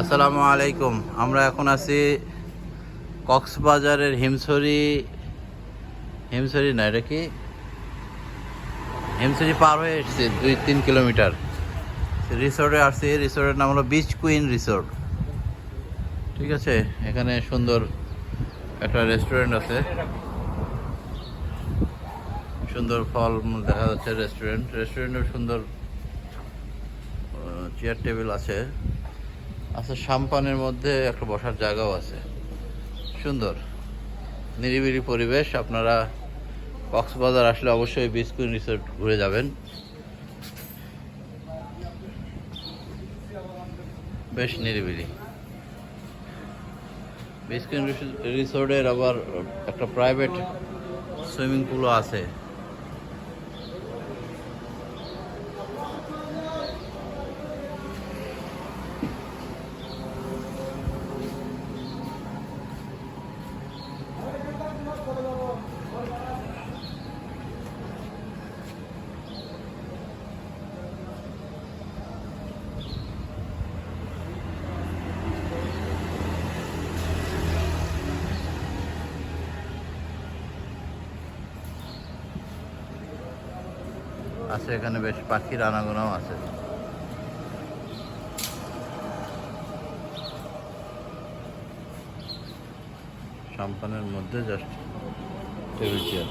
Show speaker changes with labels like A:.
A: আসসালামু আলাইকুম। আমরা এখন আছি কক্সবাজারের হিমসরি হিমসরি না, এটা কি? হিমসরি পার হয়ে এসেছি, দুই তিন কিলোমিটার। রিসোর্টে আসছি, রিসোর্টের নাম হলো বিচ কুইন রিসোর্ট। ঠিক আছে? এখানে সুন্দর একটা রেস্টুরেন্ট আছে। সুন্দর ফল দেখা যাচ্ছে রেস্টুরেন্ট। রেস্টুরেন্টের সুন্দর চেয়ার টেবিল আছে। আছে সাম্পানের মধ্যে একটা বসার জায়গাও আছে। সুন্দর। নিরিবিলি পরিবেশ, আপনারা কক্সবাজার আসলে অবশ্যই বিস্কুট রিসোর্ট ঘুরে যাবেন। বেশ নিরিবিলি। বিস্কুট রিসোর্টের আবার একটা প্রাইভেট সুইমিং পুলও আছে। আছে এখানে বেশ পাখির আনাগোনাও আছে। সাম্পানের মধ্যে জাস্ট টেবিল চেয়ার